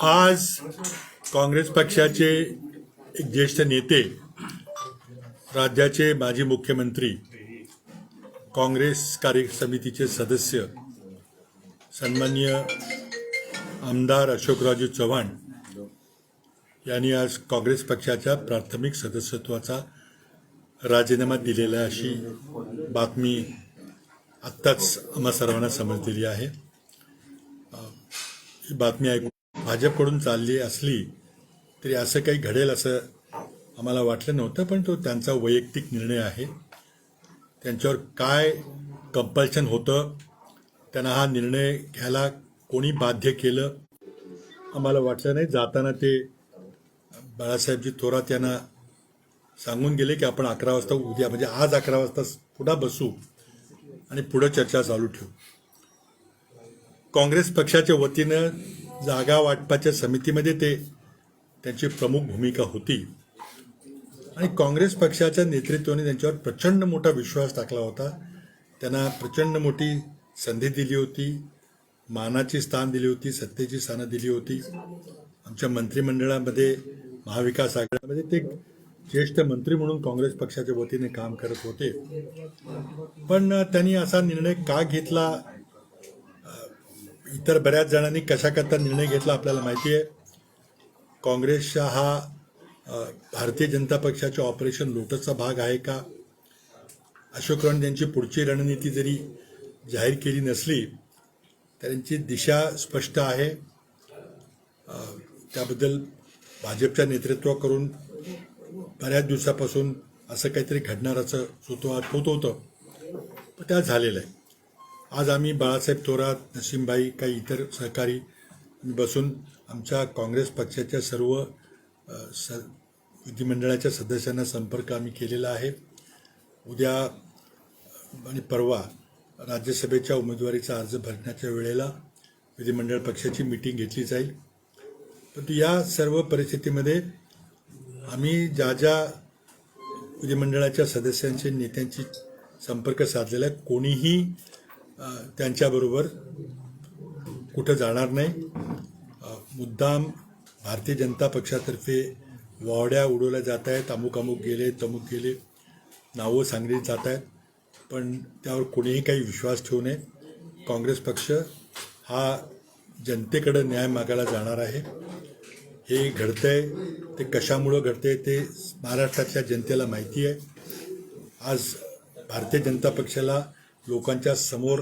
आज काँग्रेस पक्षाचे एक ज्येष्ठ नेते राज्याचे माजी मुख्यमंत्री काँग्रेस कार्य समितीचे सदस्य सन्मान्य आमदार अशोकराजू चव्हाण यांनी आज काँग्रेस पक्षाच्या प्राथमिक सदस्यत्वाचा राजीनामा दिलेला अशी बातमी आत्ताच आम्हा सर्वांना समजलेली आहे. ही बातमी ऐकून भाजपकडून चालली असली तरी असं काही घडेल असं आम्हाला वाटलं नव्हतं पण तो त्यांचा वैयक्तिक निर्णय आहे. त्यांच्यावर काय कंपल्शन होतं त्यांना हा निर्णय घ्यायला कोणी बाध्य केलं आम्हाला वाटलं नाही. जाताना ते बाळासाहेबजी थोरात यांना सांगून गेले की आपण अकरा वाजता उद्या म्हणजे आज अकरा वाजता पुन्हा बसू आणि पुढं चर्चा चालू ठेवू. काँग्रेस पक्षाच्या वतीनं जागा वाटपाच्या समितीमध्ये ते त्यांची प्रमुख भूमिका होती. आणि काँग्रेस पक्षाच्या नेतृत्वाने त्यांच्यावर प्रचंड मोठा विश्वास टाकला होता. त्यांना प्रचंड मोठी संधी दिली होती. मानाची स्थान दिली होती सत्तेची स्थानं दिली होती. आमच्या मंत्रिमंडळामध्ये महाविकास आघाडीमध्ये ते ज्येष्ठ मंत्री म्हणून काँग्रेस पक्षाच्या वतीने काम करत होते. पण त्यांनी असा निर्णय का घेतला इतर बऱ्याच जणांनी कशाकरता निर्णय घेतला आपल्याला माहिती आहे. काँग्रेसचा हा भारतीय जनता पक्षाच्या ऑपरेशन लोटसचा भाग आहे का? अशोक यांची पुढची रणनीती जरी जाहीर केली नसली त्यांची दिशा स्पष्ट आहे. त्याबद्दल भाजपच्या नेतृत्वाकडून बऱ्याच दिवसापासून असं काहीतरी घडणार असं सुतोवाद होत होतं. पण त्या झालेलं आहे. आज आम्ही बाळासाहेब थोरात नसीमबाई काही इतर सहकारी बसून आमच्या काँग्रेस पक्षाच्या सर्व स विधिमंडळाच्या सदस्यांना संपर्क आम्ही केलेला आहे. उद्या आणि परवा राज्यसभेच्या उमेदवारीचा अर्ज भरण्याच्या वेळेला विधिमंडळ पक्षाची मिटिंग घेतली जाईल. परंतु या सर्व परिस्थितीमध्ये आम्ही ज्या ज्या विधिमंडळाच्या सदस्यांचे नेत्यांची संपर्क साधलेला आहे कोणीही त्यांच्याबरोबर कुठं जाणार नाही. मुद्दाम भारतीय जनता पक्षातर्फे वावड्या उडवल्या जात आहेत. अमुक अमुक गेले तमुक गेले नावं सांगली जात आहेत. पण त्यावर कोणीही काही विश्वास ठेवू नये. काँग्रेस पक्ष हा जनतेकडं न्याय मागायला जाणार आहे. हे घडतं आहे ते कशामुळं घडतंय ते महाराष्ट्रातल्या जनतेला माहिती आहे. आज भारतीय जनता पक्षाला लोकांच्या समोर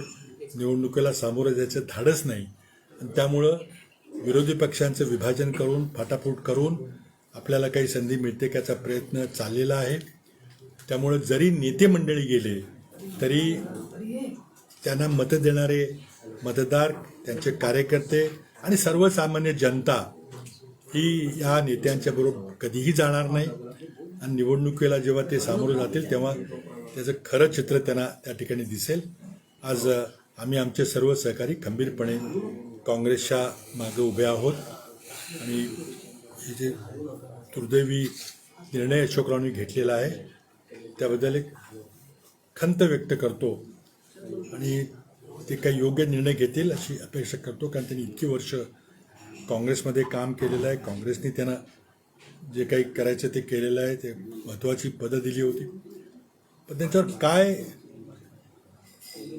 निवडणुकीला सामोरं जायचं धाडस नाही. आणि त्यामुळं विरोधी पक्षांचं विभाजन करून फाटाफूट करून आपल्याला काही संधी मिळते का याचा प्रयत्न चाललेला आहे. त्यामुळं जरी नेते मंडळी गेले तरी त्यांना मतं देणारे मतदार त्यांचे कार्यकर्ते आणि सर्वसामान्य जनता ही या नेत्यांच्या बरोबर कधीही जाणार नाही. आणि निवडणुकीला जेव्हा ते सामोरं जातील तेव्हा त्याचं खरं चित्र त्यांना त्या ठिकाणी दिसेल. आज आम्ही आमचे सर्व सहकारी खंबीरपणे काँग्रेसच्या मागे उभे आहोत. आणि हे जे दुर्दैवी निर्णय अशोकरावांनी घेतलेला आहे त्याबद्दल एक खंत व्यक्त करतो. आणि ते काही योग्य निर्णय घेतील अशी अपेक्षा करतो कारण त्यांनी इतकी वर्ष काँग्रेसमध्ये काम केलेलं आहे. काँग्रेसने त्यांना जे काही करायचं ते केलेलं आहे. ते महत्त्वाची पदं दिली होती. पण त्यांच्यावर काय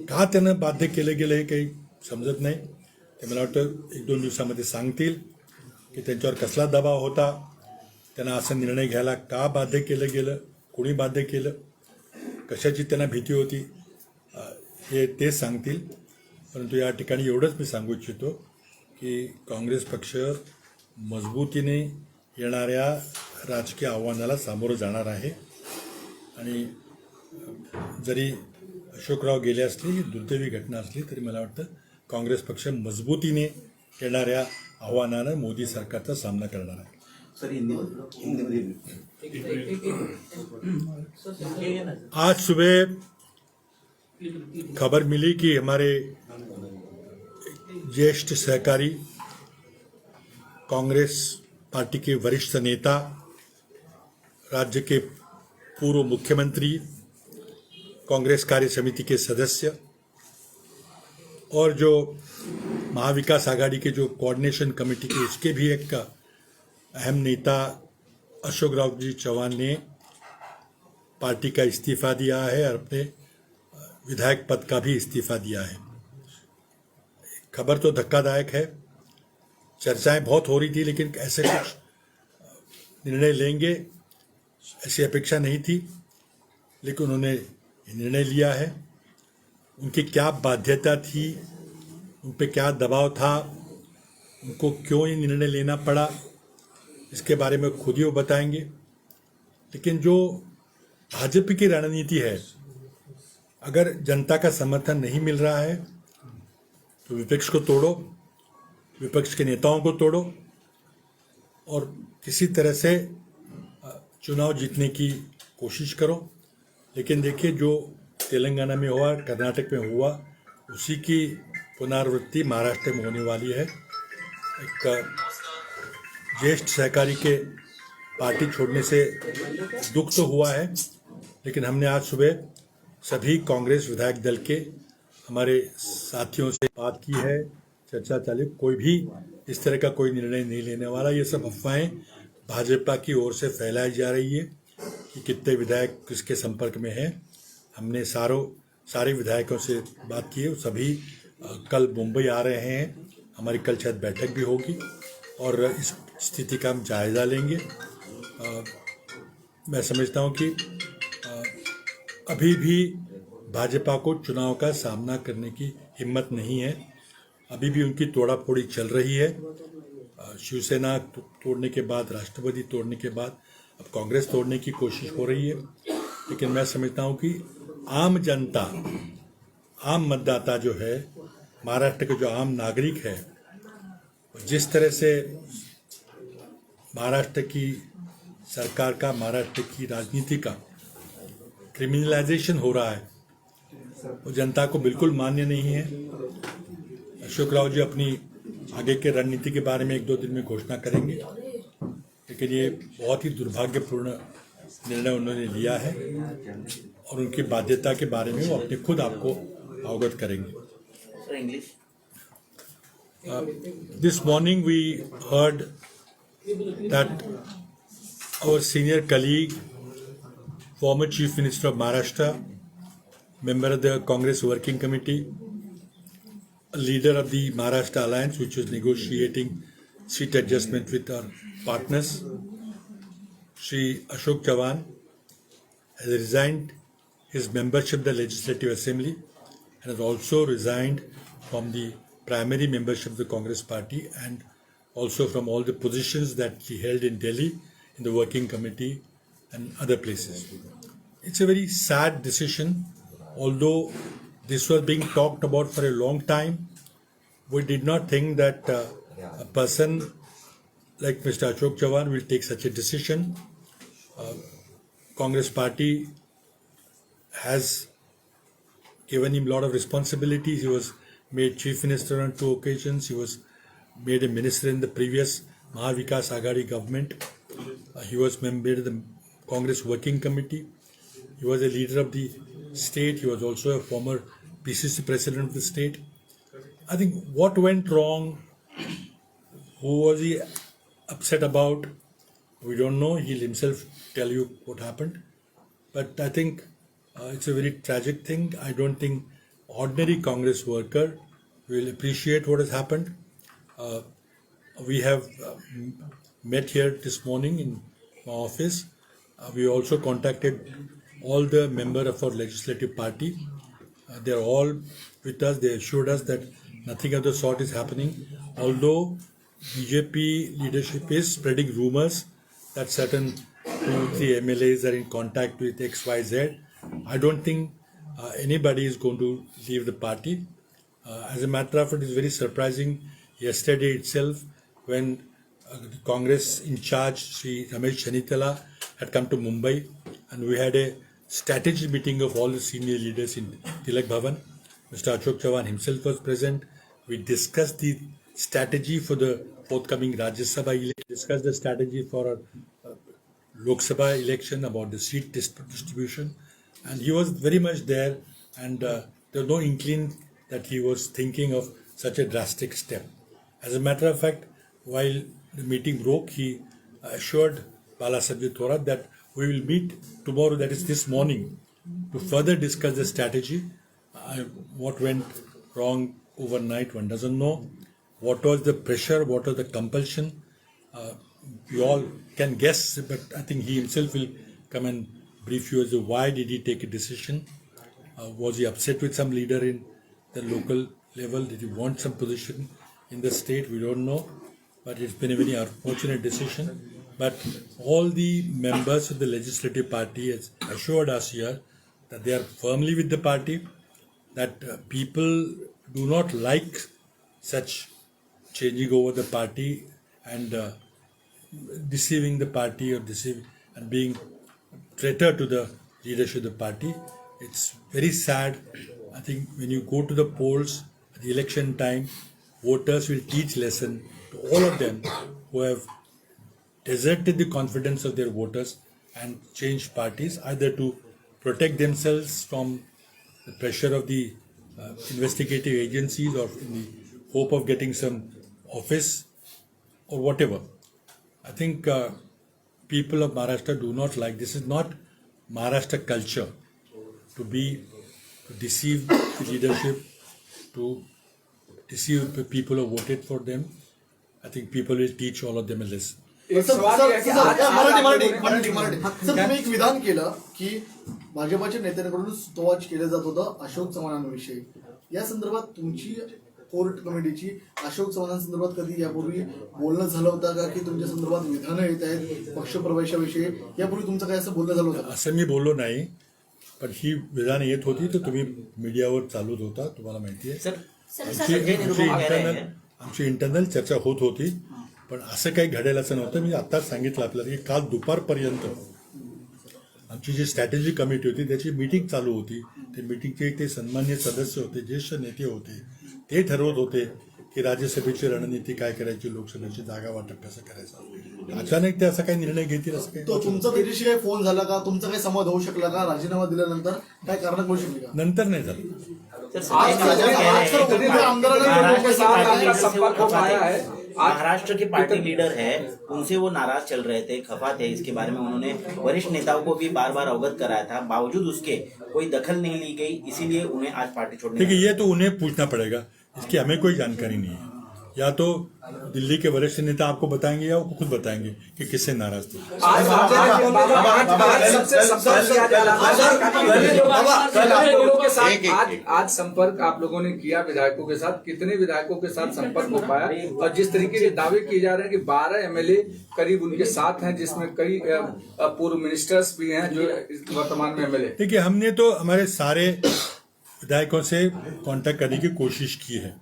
का त्यानं बाध्य केलं गेलं हे काही समजत नाही. ते मला वाटतं एक दोन दिवसामध्ये सांगतील की त्यांच्यावर कसला दबाव होता. त्यांना असा निर्णय घ्यायला का बाध्य केलं गेलं? कोणी बाध्य केलं? कशाची त्यांना भीती होती? हे ते सांगतील. परंतु या ठिकाणी एवढंच मी सांगू इच्छितो की काँग्रेस पक्ष मजबूतीने येणाऱ्या राजकीय आव्हानाला सामोरं जाणार आहे. आणि जरी अशोकराव गेले असले ही दुर्दैवी घटना असली तरी मला वाटतं काँग्रेस पक्ष मजबूतीने येणाऱ्या आव्हानानं मोदी सरकारचा सामना करणार आहे. आज सुबह खबर मिली कि हमारे ज्येष्ठ सहकारी कांग्रेस पार्टी के वरिष्ठ नेता राज्य के पूर्व मुख्यमंत्री कांग्रेस कार्य समिति के सदस्य और जो महाविकास आघाड़ी के जो कोऑर्डिनेशन कमेटी के उसके भी एक अहम नेता अशोक राव जी चौहान ने पार्टी का इस्तीफा दिया है और अपने विधायक पद का भी इस्तीफा दिया है। खबर तो धक्कादायक है। चर्चाएँ बहुत हो रही थी, लेकिन ऐसे कुछ निर्णय लेंगे ऐसी अपेक्षा नहीं थी, लेकिन उन्होंने निर्णय लिया है। उनकी क्या बाध्यता थी, उन पर क्या दबाव था, उनको क्यों ये निर्णय लेना पड़ा, इसके बारे में खुद ही वो बताएँगे। लेकिन जो भाजपा की रणनीति है, अगर जनता का समर्थन नहीं मिल रहा है तो विपक्ष को तोड़ो, विपक्ष के नेताओं को तोड़ो, और किसी तरह से चुनाव जीतने की कोशिश करो। लेकिन देखिए, जो तेलंगाना में हुआ, कर्नाटक में हुआ, उसी की पुनरावृत्ति महाराष्ट्र में होने वाली है। एक ज्येष्ठ सहकारी के पार्टी छोड़ने से दुख तो हुआ है, लेकिन हमने आज सुबह सभी कांग्रेस विधायक दल के हमारे साथियों से बात की है, चर्चा चालू, कोई भी इस तरह का कोई निर्णय नहीं लेने वाला। ये सब अफवाहें भाजपा की ओर से फैलाई जा रही है। कि कितने विधायक किसके संपर्क में हैं। हमने सारों सारे विधायकों से बात की है। सभी कल मुंबई आ रहे हैं। हमारी कल शायद बैठक भी होगी और इस स्थिति का हम जायजा लेंगे। अ, मैं समझता हूँ कि अ, अभी भी भाजपा को चुनाव का सामना करने की हिम्मत नहीं है। अभी भी उनकी तोड़ाफोड़ी चल रही है। शिवसेना तो- तोड़ने के बाद राष्ट्रपति तोड़ने के बाद अब कांग्रेस तोड़ने की कोशिश हो रही है, लेकिन मैं समझता हूँ कि आम जनता, आम मतदाता जो है, महाराष्ट्र के जो आम नागरिक है, जिस तरह से महाराष्ट्र की सरकार का, महाराष्ट्र की राजनीति का क्रिमिनलाइजेशन हो रहा है, वो जनता को बिल्कुल मान्य नहीं है। अशोक राव जी अपनी आगे के रणनीति के बारे में एक दो दिन में घोषणा करेंगे। लेकिन ये बहुत ही दुर्भाग्यपूर्ण निर्णय उन्होंने लिया है और उनकी बाध्यता के बारे में वो अपने खुद आपको अवगत करेंगे। This morning we heard that our senior colleague former chief minister of Maharashtra member of the Congress working committee leader of the Maharashtra alliance which is negotiating seat adjustment with our partners, Shri Ashok Chavan, has resigned his membership of the Legislative Assembly and has also resigned from the primary membership of the Congress Party and also from all the positions that he held in Delhi in the working committee and other places. It's a very sad decision, although this was being talked about for a long time. We did not think that uh, a person like Mr. Ashok Chavan will take such a decision. Uh, Congress Party has given him a lot of responsibilities. He was made chief minister on two occasions. He was made a minister in the previous Mahavikas Aghadi government. Uh, he was member of the Congress Working Committee. He was a leader of the state. He was also a former PCC president of the state. I think what went wrong, who was he upset about, we don't know. He'll himself tell you what happened. But I think uh, it's a very tragic thing. I don't think ordinary Congress worker will appreciate what has happened. Uh, we have uh, met here this morning in my office. Uh, we also contacted all the member of our legislative party. Uh, they are all with us. They assured us that nothing of the sort is happening. Although BJP leadership is spreading rumors that certain two, three MLAs are in contact with XYZ. I don't think uh, anybody is going to leave the party. Uh, as a matter of fact, it's very surprising. Yesterday itself, when uh, the Congress in charge, Sri Ramesh Chanitala, had come to Mumbai, and we had a strategy meeting of all the senior leaders in Tilak Bhavan. Mr. Ashok Chavan himself was present. We discussed the strategy for the forthcoming Rajya Sabha election, discussed the strategy for our uh, Lok Sabha election, about the seat dis- distribution, and he was very much there. And uh, there was no inkling that he was thinking of such a drastic step. As a matter of fact, while the meeting broke, he assured Balasabji Thorat that we will meet tomorrow, that is this morning, to further discuss the strategy. I, what went wrong overnight, one doesn't know. What was the pressure? What was the compulsion? Uh, you all can guess, but I think he himself will come and brief you as to why did he take a decision. Uh, was he upset with some leader in the local level? Did he want some position in the state? We don't know. But it's been a very unfortunate decision. But all the members of the legislative party has assured us here that they are firmly with the party, that uh, people do not like such changing over the party and uh, deceiving the party or deceiving and being traitor to the leadership of the party. It's very sad. I think when you go to the polls at the election time, voters will teach lesson to all of them who have deserted the confidence of their voters and changed parties either to protect themselves from the pressure of the uh, investigative agencies or in the hope of getting some office or whatever. I think uh, people of Maharashtra do not like this. Is not Maharashtra culture to be to deceive the leadership, to deceive the people who voted for them. I think people will teach all of them a lesson. एक sir, sir, है sir, Marathi Marathi Marathi Marathi sir तुम्ही एक विधान केलं की भाजपाच्या नेत्यांकडून स्तोवाच केलं जात होतं अशोक चव्हाणांविषयी या संदर्भात तुमची कोर्ट कमिटीची अशोक चव्हाणांसंदर्भात कधी यापूर्वी बोलणं झालं होतं का? की तुमच्या संदर्भात विधानं येत आहेत पक्षप्रवेशाविषयी यापूर्वी तुमचं काय असं बोलणं झालं होतं? असं मी बोललो नाही पण ही विधान येत होती तर तुम्ही मीडियावर चालूच होता तुम्हाला माहिती आहे. सर आमची इंटरनल आमची इंटरनल चर्चा होत होती पण असं काही घडेल असं नव्हतं. मी आत्ताच सांगितलं आपल्याला की काल दुपारपर्यंत आमची जी स्ट्रॅटेजी कमिटी होती त्याची मीटिंग चालू होती. ते मीटिंगचे ते सन्मान्य सदस्य होते ज्येष्ठ नेते होते. ते ठरवत होते की राज्यसभेची रणनीती काय करायची लोकसभेची जागा वाटप कसं करायचं? अचानक ते असा काही निर्णय घेतील असं काही? तो तुमचा त्याच्याशी काही फ़ोन झाला का? तुमचा काही संवाद होऊ शकला का? राजीनामा दिल्यानंतर काय कारण कळू शकली का? नंतर नाही झालं. महाराष्ट्र के पार्टी लीडर हो खफा पाया थे। है। आज- महाराष्ट्र के पार्टी लीडर है. उनसे वो नाराज़ चल रहे थे खफा थे. इसके बारे में उन्होंने वरिष्ठ नेताओं को भी बार बार अवगत कराया था. बावजूद उसके कोई दखल नहीं ली गई इसीलिए उन्हें आज पार्टी छोड़ने देखिए ये तो उन्हें पूछना पड़ेगा। इसकी हमें कोई जानकारी नहीं है या तो दिल्ली के वरिष्ठ नेता आपको बताएँगे या वो खुद बताएँगे कि किससे नाराज़ थे आज संपर्क है आप लोगों ने किया विधायकों के साथ कितने विधायकों के साथ संपर्क हो पाया और जिस तरीके के दावे किए जा रहे हैं कि 12 एमएलए करीब उनके साथ हैं जिसमें कई अ, अ, पूर्व मिनिस्टर्स भी हैं जो वर्तमान में एमएलए देखिए हमने तो हमारे सारे विधायकों से कांटेक्ट करने की कोशिश की है।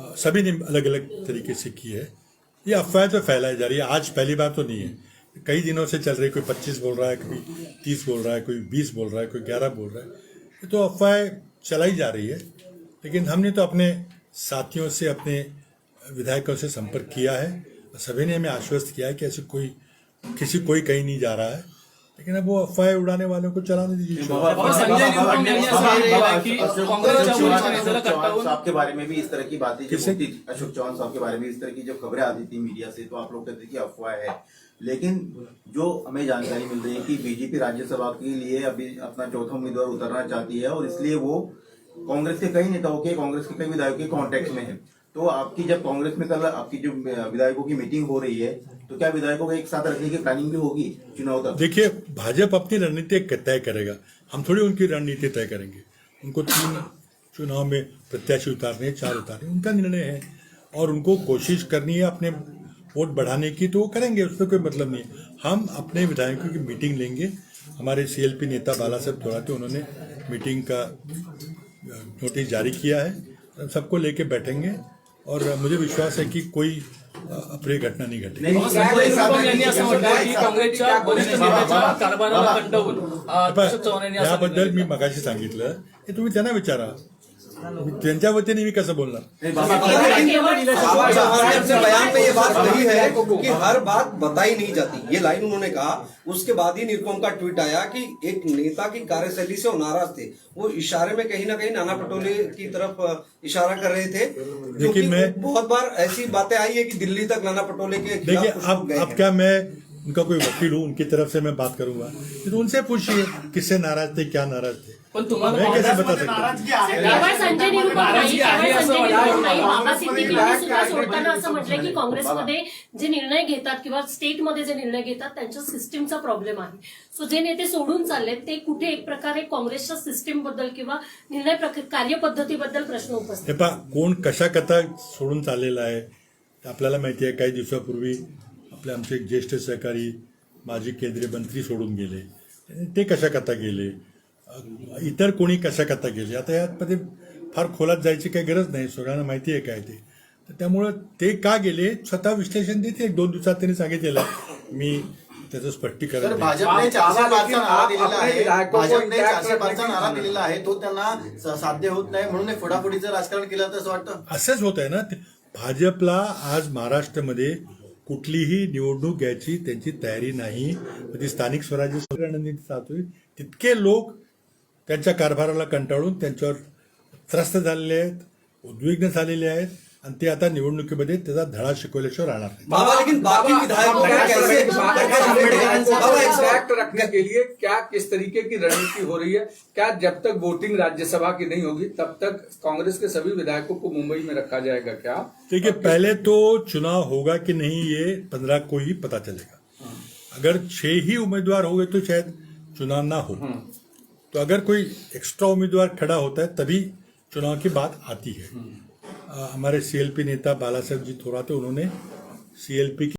सभी ने अलग अलग तरीके से की है। ये अफवाह तो फैलाई जा रही है। आज पहली बार तो नहीं है। कई दिनों से चल रही कोई पच्चीस बोल रहा है, कोई तीस बोल रहा है, कोई बीस बोल रहा है, कोई ग्यारह बोल रहा है। ये तो अफवाह चलाई जा रही है। लेकिन हमने तो अपने साथियों से, अपने विधायकों से संपर्क किया है। सभी ने हमें आश्वस्त किया है कि ऐसे कोई, किसी कोई कहीं नहीं जा रहा है। लेकिन अब वो अफवाह उड़ाने वालों को चलाने दीजिए। साहब के बारे में भी इस तरह की बातें अशोक चौहान साहब के बारे में इस तरह की जब खबरें आती थी मीडिया से तो आप लोग कहते कि अफवाह है। लेकिन जो हमें जानकारी मिल रही है कि बीजेपी राज्यसभा के लिए अभी अपना चौथा उम्मीदवार उतरना चाहती है और इसलिए वो कांग्रेस के कई नेताओं के कांग्रेस के कई विधायकों के कॉन्टेक्ट में है। तो आपकी जब कांग्रेस में कल आपकी जो विधायकों की मीटिंग हो रही है तो क्या विधायकों को एक साथ रखने की प्लानिंग भी होगी चुनाव तक? देखिए, भाजपा अपनी रणनीति तय करेगा। हम थोड़ी उनकी रणनीति तय करेंगे। उनको तीन चुनाव में प्रत्याशी उतारने, चार उतारने, उनका निर्णय है। और उनको कोशिश करनी है अपने वोट बढ़ाने की तो वो करेंगे उसमें कोई मतलब नहीं हम अपने विधायकों की मीटिंग लेंगे। हमारे सीएलपी नेता बाला साहब थोड़ाते उन्होंने मीटिंग का नोटिस जारी किया है। सबको लेके बैठेंगे। और मुझे विश्वास है कि कोई अप्रिय घटना नहीं निरुपम यांनी असं म्हटलं की काँग्रेसच्या वरिष्ठ नेत्याच्या कारभाराला कंटाळून अ, अशोक चव्हाण यांनी असं याबद्दल मी. मगाशी सांगितलं. हे तुम्ही त्यांना विचारा. त्यांच्या वतीने मी कसं बोलणार बाबा बयान पे ये बात कही है कि हर बात बताई नहीं जाती ये लाइन उन्होंने कहा उसके बाद ही निरुपम का ट्वीट आया कि एक नेता की कार्यशैली से वो नाराज़ थे वो इशारे में कहीं ना कहीं नाना पटोले की तरफ़ इशारा कर रहे थे क्योंकि मैं- बहुत बार ऐसी बातें आई है कि दिल्ली तक नाना पटोले के देखिए खिलाफ कुछ लोग अब गए अब हैं। क्या मैं उनका कोई वकील हूँ उनकी तरफ़ से मैं बात करूँगा तो उनसे पूछिए किससे नाराज़ थे क्या नाराज़ थे पण तुम्हाला मैं कैसे बता काँग्रेसमध्ये सकता हूँ? केवळ संजय निरुपम नाही केवळ असं संजय निरुपम नाही. वाटतं. बाबा सिद्दीकींनी सुद्धा सोडताना असं म्हटलंय की काँग्रेसमध्ये जे निर्णय घेतात किंवा स्टेटमध्ये जे निर्णय घेतात त्यांच्या सिस्टीमचा प्रॉब्लेम आहे. सो जे नेते सोडून चाललेत ते कुठे एक प्रकारे काँग्रेसच्या सिस्टीमबद्दल किंवा निर्णय प्रक- कार्यपद्धतीबद्दल प्रश्न उपस्थित हे कोण कशा कथा सोडून चाललेला आहे आपल्याला माहिती आहे काही दिवसापूर्वी आपले आमचे एक ज्येष्ठ सहकारी माजी केंद्रीय मंत्री सोडून गेले. ते कशा कथा गेले इतर कोणी कशा कथा गेले? आता यामध्ये फार खोलात जायची काही गरज नाही. सगळ्यांना माहिती आहे काय ते. तर त्यामुळं ते का गेले? स्वतः विश्लेषण देते एक दोन दिवसात त्यांनी सांगितलेलं आहे. मी त्याचं स्पष्टीकरण दिलेला आहे. तो त्यांना साध्य होत नाही. म्हणून फोडाफोडीचं राजकारण केलं तर असं वाटतं. असंच होत आहे ना? ते- भाजपला आज महाराष्ट्रामध्ये कुठलीही निवडणूक घ्यायची त्यांची तयारी नाही. ती स्थानिक स्वराज्य आहे तितके लोक त्यांच्या कारभाराला कंटाळून त्यांच्यावर त्रस्त झालेले आहेत उद्विग्न झालेले आहेत आणि ते आता निवडणुकीमध्ये त्याचा धडा शिकवल्याशिवाय राहणार नाही बाबा लेकिन बाकी विधायकों को कैसे बाबा एक रखने के लिए क्या किस तरीके की रणनीति हो रही है? क्या जब तक वोटिंग राज्यसभा की नहीं होगी तब तक कांग्रेस के सभी विधायकों को मुंबई में रखा जाएगा क्या? देखिए पहले तो चुनाव होगा कि नहीं ये पंद्रह को ही पता चलेगा। अगर छह ही उम्मीदवार हो गए तो शायद चुनाव ना हो। तो अगर कोई एक्स्ट्रा उम्मीदवार खड़ा होता है तभी चुनाव की बात आती है। आ, हमारे सीएलपी नेता बाला साहेब जी थोराते उन्होंने सीएलपी की